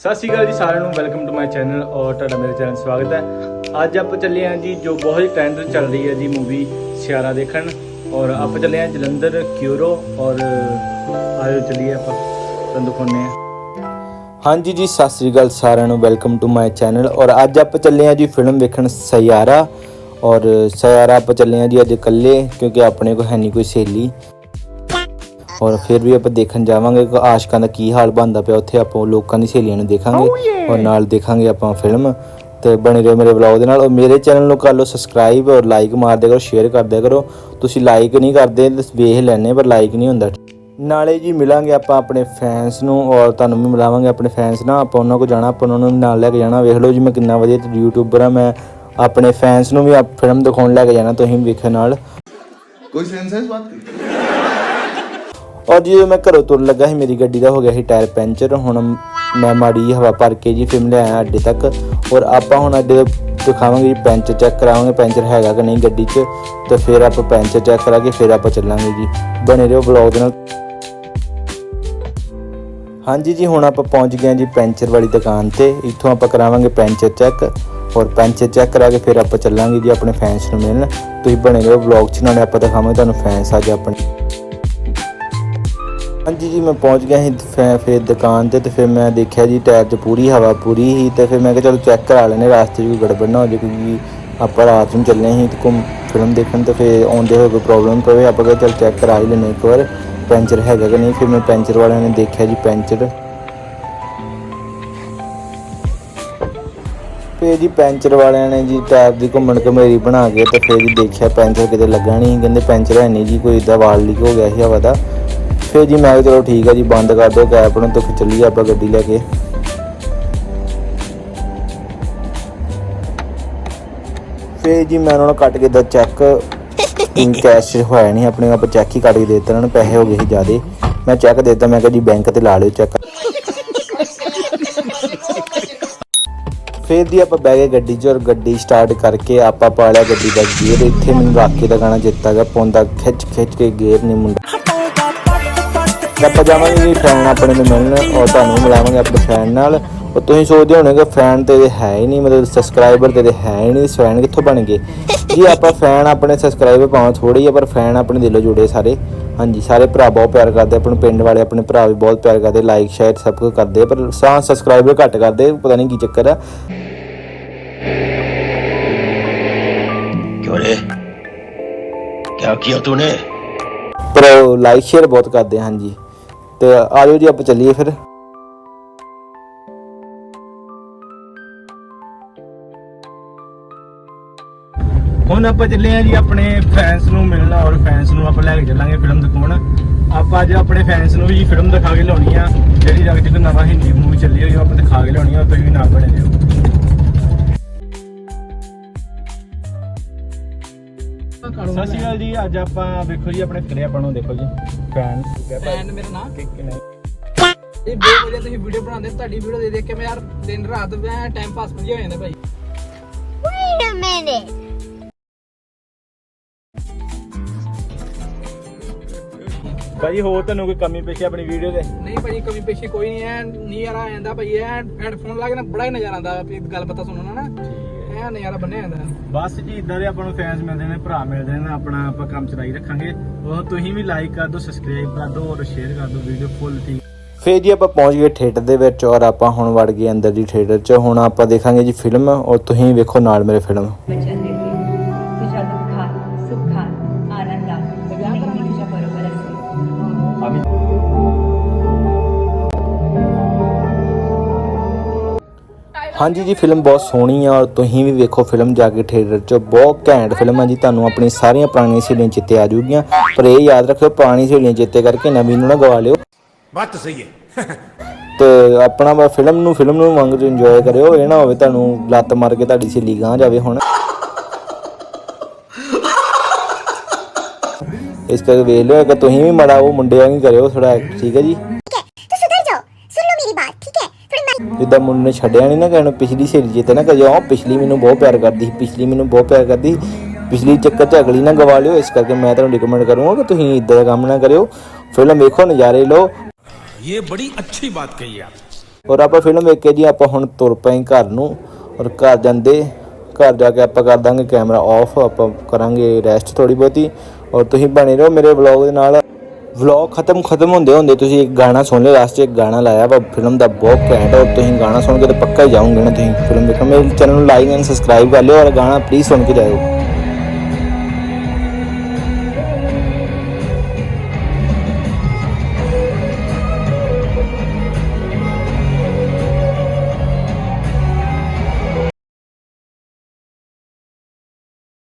ਸਤਿ ਸ਼੍ਰੀ ਅਕਾਲ ਜੀ ਸਾਰਿਆਂ ਨੂੰ ਵੈਲਕਮ ਟੂ ਮਾਈ ਚੈਨਲ ਔਰ ਤੁਹਾਡਾ ਮੇਰੇ ਚੈਨਲ ਸਵਾਗਤ ਹੈ। ਅੱਜ ਆਪਾਂ ਚੱਲੇ ਹਾਂ ਜੀ, ਜੋ ਬਹੁਤ ਹੀ ਟ੍ਰੈਂਡ ਚੱਲ ਰਹੀ ਹੈ ਜੀ ਮੂਵੀ ਸਿਆਰਾ ਦੇਖਣ। ਔਰ ਆਪਾਂ ਚੱਲੇ ਹਾਂ ਜਲੰਧਰ, ਕਿਊਰੋ ਔਰ ਆਇਓ ਚੱਲੀਏ ਆਪਾਂ, ਤੁਹਾਨੂੰ ਦਿਖਾਉਂਦੇ ਹਾਂ। ਹਾਂਜੀ ਜੀ, ਸਤਿ ਸ੍ਰੀ ਅਕਾਲ ਸਾਰਿਆਂ ਨੂੰ ਵੈਲਕਮ ਟੂ ਮਾਈ ਚੈਨਲ ਔਰ ਅੱਜ ਆਪਾਂ ਚੱਲੇ ਹਾਂ ਜੀ ਫਿਲਮ ਵੇਖਣ ਸਿਆਰਾ ਔਰ ਸਿਆਰਾ ਆਪਾਂ ਚੱਲੇ ਹਾਂ ਜੀ ਅੱਜ ਇਕੱਲੇ, ਕਿਉਂਕਿ ਆਪਣੇ ਕੋਲ ਹੈ ਨਹੀਂ ਕੋਈ ਸਹੇਲੀ। ਔਰ ਫਿਰ ਵੀ ਆਪਾਂ ਦੇਖਣ ਜਾਵਾਂਗੇ ਕਿ ਆਸ਼ਕਾਂ ਦਾ ਕੀ ਹਾਲ ਬਣਦਾ ਪਿਆ। ਉੱਥੇ ਆਪਾਂ ਲੋਕਾਂ ਦੀ ਸਹੇਲੀਆਂ ਨੂੰ ਦੇਖਾਂਗੇ oh, ਔਰ ਨਾਲ ਦੇਖਾਂਗੇ ਆਪਾਂ ਫਿਲਮ ਤੇ ਬਣੇ ਰਹੋ ਮੇਰੇ ਵਲੌਗ ਦੇ ਨਾਲ। ਔਰ ਮੇਰੇ ਚੈਨਲ ਨੂੰ ਕਰ ਲਓ ਸਬਸਕ੍ਰਾਈਬ ਔਰ ਲਾਈਕ ਮਾਰ ਦਿਆ ਕਰੋ ਸ਼ੇਅਰ ਕਰ ਦਿਆ ਕਰੋ। ਤੁਸੀਂ ਲਾਈਕ ਨਹੀਂ ਕਰਦੇ ਵੇਖ ਲੈਣੇ ਪਰ ਲਾਈਕ ਨਹੀਂ ਹੁੰਦਾ। ਨਾਲੇ ਜੀ ਮਿਲਾਂਗੇ ਆਪਾਂ ਆਪਣੇ ਫੈਨਸ ਨੂੰ ਔਰ ਤੁਹਾਨੂੰ ਵੀ ਮਿਲਾਵਾਂਗੇ ਆਪਣੇ ਫੈਨਸ ਨਾਲ। ਆਪਾਂ ਉਹਨਾਂ ਕੋਲ ਜਾਣਾ ਆਪਾਂ ਉਹਨਾਂ ਨੂੰ ਨਾਲ ਲੈ ਕੇ ਜਾਣਾ। ਵੇਖ ਲਓ ਜੀ ਮੈਂ ਕਿੰਨਾ ਵਧੀਆ ਯੂਟਿਊਬਰ ਆ ਮੈਂ ਆਪਣੇ ਫੈਨਸ ਨੂੰ ਵੀ ਫਿਲਮ ਦਿਖਾਉਣ ਲੈ ਕੇ ਜਾਣਾ ਤੁਸੀਂ ਵੇਖਣ ਨਾਲ। ਕੋਈ ਸੈਂਸ ਹੈ ਇਸ ਬਾਤ ਦੀ ਔਰ ਜਦੋਂ ਮੈਂ ਘਰੋਂ ਤੁਰ ਲੱਗਾ ਸੀ, ਮੇਰੀ ਗੱਡੀ ਦਾ ਹੋ ਗਿਆ ਸੀ ਟਾਇਰ ਪੈਂਚਰ। ਹੁਣ ਮੈਂ ਮਾੜੀ ਜਿਹੀ ਹਵਾ ਭਰ ਕੇ ਜੀ ਫਿਲਮ ਲੈ ਅੱਡੇ ਤੱਕ। ਔਰ ਆਪਾਂ ਹੁਣ ਅੱਡੇ ਦਿਖਾਵਾਂਗੇ ਜੀ, ਪੈਂਚਰ ਚੈੱਕ ਕਰਾਵਾਂਗੇ, ਪੈਂਚਰ ਹੈਗਾ ਕਿ ਨਹੀਂ ਗੱਡੀ 'ਚ। ਤੇ ਫਿਰ ਆਪਾਂ ਪੈਂਚਰ ਚੈੱਕ ਕਰਾ ਕੇ ਫਿਰ ਆਪਾਂ ਚੱਲਾਂਗੇ ਜੀ। ਬਣੇ ਰਹੋ ਵਲੌਗ ਦੇ ਨਾਲ। ਹਾਂਜੀ ਜੀ, ਹੁਣ ਆਪਾਂ ਪਹੁੰਚ ਗਏ ਹਾਂ ਜੀ ਪੈਂਚਰ ਵਾਲੀ ਦੁਕਾਨ ਤੇ। ਇੱਥੋਂ ਆਪਾਂ ਕਰਾਵਾਂਗੇ ਪੈਂਚਰ ਚੈੱਕ। ਔਰ ਪੈਂਚਰ ਚੈੱਕ ਕਰਾ ਕੇ ਫਿਰ ਆਪਾਂ ਚੱਲਾਂਗੇ ਜੀ ਆਪਣੇ ਫੈਨਸ ਨੂੰ ਮਿਲਣ। ਤੁਸੀਂ ਬਣੇ ਰਹੋ ਵਲੌਗ 'ਚ, ਨਾਲੇ ਆਪਾਂ ਦਿਖਾਵਾਂਗੇ ਤੁਹਾਨੂੰ ਫੈਨਸ ਅੱਜ ਆਪਣੇ। ਹਾਂਜੀ ਜੀ, ਮੈਂ ਪਹੁੰਚ ਗਿਆ ਸੀ ਫੈ, ਫਿਰ ਦੁਕਾਨ ਤੇ ਤੇ ਫਿਰ ਮੈਂ ਦੇਖਿਆ ਜੀ ਟਾਇਰ 'ਚ ਪੂਰੀ ਹਵਾ ਪੂਰੀ ਸੀ ਤੇ ਫਿਰ ਮੈਂ ਕਿਹਾ ਚਲੋ ਚੈੱਕ ਕਰਾ ਲੈਨੇ ਰਾਸਤੇ 'ਚ ਕੋਈ ਗੜਬੜ ਨਾ ਹੋ ਜਾਏ ਕਿਉਂਕਿ ਆਪਾਂ ਰਾਤ ਨੂੰ ਚੱਲੇ ਸੀ ਤੇ ਘੁੰਮ ਫਿਲਮ ਦੇਖਣ ਤੇ ਫਿਰ ਆਉਂਦੇ ਹੋਏ ਕੋਈ ਪ੍ਰੋਬਲਮ ਪਵੇ, ਆਪਾਂ ਕਿਹਾ ਚਲ ਚੈੱਕ ਕਰਾ ਹੀ ਲੈਨੇ ਇੱਕ ਵਾਰ, ਪੈਂਚਰ ਹੈਗਾ ਕਿ ਨਹੀਂ? ਫਿਰ ਮੈਂ ਪੈਂਚਰ ਵਾਲਿਆਂ ਨੇ ਦੇਖਿਆ ਜੀ ਪੈਂਚਰ। ਫਿਰ ਜੀ ਪੈਂਚਰ ਵਾਲਿਆਂ ਨੇ ਜੀ ਟਾਇਰ ਦੀ ਘੁੰਮਣ ਘਮੇਰੀ ਬਣਾ ਕੇ ਤੇ ਫਿਰ ਜੀ ਦੇਖਿਆ ਪੈਂਚਰ ਕਿਤੇ ਲੱਗਾ ਨਹੀਂ, ਕਹਿੰਦੇ ਪੈਂਚਰ ਹੈ ਨਹੀਂ ਜੀ, ਕੋਈ ਇਦਾਂ ਵਾਲ ਲੀਕ ਹੋ ਗਿਆ ਸੀ ਹਵਾ ਦਾ। ਫਿਰ ਜੀ, ਮੈਂ ਕਿਹਾ ਚਲੋ ਠੀਕ ਆ ਜੀ, ਬੰਦ ਕਰ ਦਿਓ ਕੈਬ ਨੂੰ ਤੇ ਫਿਰ ਚੱਲੀਏ ਆਪਾਂ ਗੱਡੀ ਲੈ ਕੇ। ਫਿਰ ਜੀ, ਮੈਂ ਉਹਨਾਂ ਨੂੰ ਕੱਟ ਕੇ ਦਾ ਚੈੱਕ ਕੈਸ਼ ਹੋਇਆ ਨਹੀਂ ਆਪਣੇ ਆਪ ਚੈੱਕ ਹੀ ਕੱਟ ਕੇ ਦੇ ਦਿੱਤਾ ਉਹਨਾਂ ਨੂੰ, ਪੈਸੇ ਹੋ ਗਏ ਸੀ ਜ਼ਿਆਦੇ। ਮੈਂ ਚੈੱਕ ਦੇ ਦਿੱਤਾ, ਮੈਂ ਕਿਹਾ ਜੀ ਬੈਂਕ ਤੇ ਲਾ ਲਿਓ ਚੈੱਕ ਫੇਰ ਦੀ ਆਪਾਂ ਬਹਿ ਗਏ ਗੱਡੀ 'ਚ ਔਰ ਗੱਡੀ ਸਟਾਰਟ ਕਰਕੇ ਆਪਾਂ ਪਾ ਲਿਆ ਗੱਡੀ ਦਾ ਗੇਅਰ ਇੱਥੇ ਮੈਨੂੰ ਰਾਖੀ ਦਾ ਗਾਣਾ ਚੇਤਾ ਗਿਆ ਪੌਂਦਾ ਖਿੱਚ ਖਿੱਚ ਕੇ ਗੇਅਰ ਨਹੀਂ ਮੁੰਡਾ। ਤੇ ਆਪਾਂ ਜਾਵਾਂਗੇ ਜੀ ਫੈਨ ਆਪਣੇ ਨੂੰ ਮਿਲਣ ਔਰ ਤੁਹਾਨੂੰ ਮਿਲਾਵਾਂਗੇ ਆਪਣੇ ਫੈਨ ਨਾਲ। ਔਰ ਤੁਸੀਂ ਸੋਚਦੇ ਹੋਣਗੇ ਫੈਨ ਤੇ ਇਹ ਹੈ ਹੀ ਨਹੀਂ ਮਤਲਬ ਸਬਸਕ੍ਰਾਈਬਰ ਤੇ ਇਹ ਹੈ ਨਹੀਂ ਫੈਨ ਕਿੱਥੋਂ ਬਣ ਗਏ ਜੀ ਆਪਾਂ ਫੈਨ ਆਪਣੇ ਸਬਸਕ੍ਰਾਈਬਰ ਪਾਉਂ ਥੋੜੀ ਆ ਪਰ ਫੈਨ ਆਪਣੇ ਦਿਲੋਂ ਜੁੜੇ ਸਾਰੇ। ਹਾਂਜੀ ਸਾਰੇ ਭਰਾ ਬਹੁਤ ਪਿਆਰ ਕਰਦੇ ਆਪਣੇ ਪਿੰਡ ਵਾਲੇ ਆਪਣੇ ਭਰਾ ਵੀ ਬਹੁਤ ਪਿਆਰ ਕਰਦੇ ਲਾਈਕ ਸ਼ੇਅਰ ਸਭ ਕੁਝ ਕਰਦੇ ਪਰ ਸਾਂ ਸਬਸਕ੍ਰਾਈਬਰ ਘੱਟ ਕਰਦੇ ਪਤਾ ਨਹੀਂ ਕੀ ਚੱਕਰ ਆ। ਕਿਉਂ ਰੇ? ਕੀ ਕੀਤਾ ਤੂਨੇ ਪਰ ਲਾਈਕ ਸ਼ੇਅਰ ਬਹੁਤ ਕਰਦੇ ਹਾਂਜੀ। ਤੇ ਆਜੋ ਜੀ, ਆਪਾਂ ਚੱਲੀਏ ਫਿਰ। ਹੁਣ ਆਪਾਂ ਚੱਲੇ ਆ ਜੀ ਆਪਣੇ ਫੈਨਸ ਨੂੰ ਮਿਲਣ, ਔਰ ਫੈਨਸ ਨੂੰ ਆਪਾਂ ਲੈ ਕੇ ਚੱਲਾਂਗੇ ਫਿਲਮ ਦਿਖਾਉਣ। ਆਪਾਂ ਅੱਜ ਆਪਣੇ ਫੈਨਸ ਨੂੰ ਵੀ ਫਿਲਮ ਦਿਖਾ ਕੇ ਲਿਆਉਣੀ ਆ। ਜਿਹੜੀ ਜਗਤ ਚ ਨਵਾਂ ਹਿੰਦੀ ਮੂਵੀ ਚੱਲੀ ਹੋਈ ਉਹ ਆਪਾਂ ਦਿਖਾ ਕੇ ਲਿਆਉਣੀ ਆ ਤੁਸੀਂ ਵੀ ਨਾਲ ਬਣੇ ਰਹੋ। ਸਤਿ ਸ਼੍ਰੀ ਅਕਾਲ ਜੀ ਅੱਜ ਆਪਾਂ ਵੇਖੋ ਜੀ ਆਪਣੇ ਘਰੇ ਆਪਾਂ ਨੂੰ ਦੇਖੋ ਜੀ ਫੈਨ। ਫੈਨ ਮੇਰਾ ਨਾਂ? ਇਹ ਬਹੁਤ ਵਧੀਆ ਤੁਸੀਂ ਵੀਡੀਓ ਬਣਾਉਂਦੇ ਤੁਹਾਡੀ ਵੀਡੀਓ ਦੇ ਦੇਖ ਕੇ ਮੈਂ ਯਾਰ ਦਿਨ ਰਾਤ ਮੈਂ ਟਾਈਮ ਪਾਸ ਵਧੀਆ ਹੋ ਜਾਂਦਾ ਭਾਈ। Wait a minute. ਭਾਈ ਹੋਰ ਤੁਹਾਨੂੰ ਕੋਈ ਕਮੀ ਪੇਸ਼ੀ ਆਪਣੀ ਵੀਡੀਓ ਦੇ? ਨਹੀਂ ਭਾਈ ਕਮੀ ਪੇਸ਼ੀ ਕੋਈ ਨਹੀਂ ਐ ਨਹੀਂ ਆ ਜਾਂਦਾ ਭਾਈ ਐ ਹੈਡਫੋਨ ਲਾ ਕੇ ਨਾ ਬੜਾ ਹੀ ਨਜ਼ਾਰਾ ਆਉਂਦਾ ਵੀ ਗੱਲ ਪਤਾ ਸੁਣਨਾ ਨਾ ਐ ਨਜ਼ਾਰਾ ਬੰਨਿਆ ਜਾਂਦਾ। ਬਸ ਜੀ ਇਦਾਂ ਦੇ ਆਪਾਂ ਨੂੰ ਫੈਨਸ ਮਿਲਦੇ ਨੇ ਭਰਾ ਮਿਲਦੇ ਨੇ ਆਪਣਾ ਆਪਾਂ ਕੰਮ ਚਲਾਈ ਰੱਖਾਂਗੇ। ਉਹ ਤੁਸੀਂ ਵੀ ਲਾਈਕ ਕਰ ਦਿਓ ਸਬਸਕ੍ਰਾਈਬ ਕਰ ਦਿਓ ਔਰ ਸ਼ੇਅਰ ਕਰ ਦਿਓ ਵੀਡੀਓ ਫੁੱਲ ਠੀਕ ਫੇਰ ਜੀ ਆਪਾਂ ਪਹੁੰਚ ਗਏ ਥੀਏਟਰ ਦੇ ਵਿੱਚ ਔਰ ਆਪਾਂ ਹੁਣ ਵੜ ਗਏ ਅੰਦਰ ਦੀ ਥੀਏਟਰ 'ਚ। ਹੁਣ ਆਪਾਂ ਦੇਖਾਂਗੇ ਜੀ ਫਿਲਮ ਔਰ ਤੁਸੀਂ ਵੇਖੋ ਨਾਲ ਮੇਰੇ ਫਿਲਮ ਹਾਂਜੀ ਜੀ ਫਿਲਮ ਬਹੁਤ ਸੋਹਣੀ ਆ ਔਰ ਤੁਸੀਂ ਵੀ ਵੇਖੋ ਫਿਲਮ ਜਾ ਕੇ ਥੀਏਟਰ 'ਚ। ਬਹੁਤ ਘੈਂਟ ਫਿਲਮ ਆ ਜੀ ਤੁਹਾਨੂੰ ਆਪਣੀ ਸਾਰੀਆਂ ਪੁਰਾਣੀਆਂ ਸਹੇਲੀਆਂ ਚਿੱਤੇ ਆ ਜੂਗੀਆਂ ਪਰ ਇਹ ਯਾਦ ਰੱਖਿਓ ਪੁਰਾਣੀ ਸਹੇਲੀਆਂ ਚਿੱਤੇ ਕਰਕੇ ਨਵੀਂ ਨੂੰ ਨਾ ਗਵਾ ਲਿਓ। ਬਾਤ ਸਹੀ ਹੈ। ਤੇ ਆਪਣਾ ਫਿਲਮ ਨੂੰ ਫਿਲਮ ਨੂੰ ਵਾਂਗ ਇੰਜੋਏ ਕਰਿਓ। ਇਹ ਨਾ ਹੋਵੇ ਤੁਹਾਨੂੰ ਲੱਤ ਮਾਰ ਕੇ ਤੁਹਾਡੀ ਸਹੇਲੀ ਗਾਂ ਜਾਵੇ ਹੁਣ। ਇਸ ਕਰਕੇ ਵੇਖ ਲਿਓ ਕਿ ਤੁਸੀਂ ਵੀ ਮੜਾ ਉਹ ਮੁੰਡੇ ਵਾਂਗ ਕਰਿਓ ਥੋੜਾ ਠੀਕ ਹੈ ਜੀ? ਜਿੱਦਾਂ ਮੁੰਡੇ ਨੇ ਛੱਡਿਆ ਨਹੀਂ ਨਾ ਕਹਿਣ ਪਿਛਲੀ ਸਹੇਲੀ ਜੇ ਤੇ ਨਾ ਕਹੇ ਉਹ ਪਿਛਲੀ ਮੈਨੂੰ ਬਹੁਤ ਪਿਆਰ ਕਰਦੀ ਸੀ ਪਿਛਲੀ ਮੈਨੂੰ ਬਹੁਤ ਪਿਆਰ ਕਰਦੀ ਪਿਛਲੀ ਚੱਕਰ ਤੇ ਅਗਲੀ ਨਾ ਗਵਾ ਲਿਓ ਇਸ ਕਰਕੇ ਮੈਂ ਤੁਹਾਨੂੰ ਰეკਮੈਂਡ ਕਰੂੰਗਾ ਕਿ ਤੁਸੀਂ ਇਦਾਂ ਦਾ ਕੰਮ ਨਾ ਕਰਿਓ। ਫਿਲਮ ਵੇਖੋ ਨਜ਼ਾਰੇ ਲਓ। ਇਹ ਬੜੀ ਅੱਛੀ ਬਾਤ ਕਹੀ ਆ। ਔਰ ਆਪਾਂ ਫਿਲਮ ਵੇਖ ਕੇ ਜੀ ਆਪਾਂ ਹੁਣ ਤੁਰ ਪਏ ਘਰ ਨੂੰ ਔਰ ਘਰ ਜਾਂਦੇ ਘਰ ਜਾ ਕੇ ਆਪਾਂ ਕਰ ਦਾਂਗੇ ਕੈਮਰਾ ਆਫ ਆਪਾਂ ਕਰਾਂਗੇ ਰੈਸਟ ਥੋੜੀ ਬਹੁਤੀ। ਔਰ ਤੁਸੀਂ ਬਣੇ ਰਹੋ ਮੇਰੇ ਵਲੌਗ ਦੇ ਨਾਲ। ਵਲੌਗ ਖਤਮ ਖਤਮ ਹੁੰਦੇ ਹੁੰਦੇ ਤੁਸੀਂ ਇੱਕ ਗਾਣਾ ਸੁਣ ਲਿਓ ਲਾਸਟ 'ਚ ਇੱਕ ਗਾਣਾ ਲਾਇਆ ਵਾ ਫਿਲਮ ਦਾ ਬਹੁਤ ਘੈਂਟ ਔਰ ਤੁਸੀਂ ਗਾਣਾ ਸੁਣ ਕੇ ਤਾਂ ਪੱਕਾ ਹੀ ਜਾਓਗੇ ਨਾ ਤੁਸੀਂ। ਫਿਲਮ ਦੇਖਣ ਮੇਰੇ ਚੈਨਲ ਨੂੰ ਲਾਈਕ ਐਂਡ ਸਬਸਕ੍ਰਾਈਬ ਕਰ ਲਿਓ ਔਰ ਗਾਣਾ ਪਲੀਜ਼ ਸੁਣ ਕੇ ਜਾਇਓ।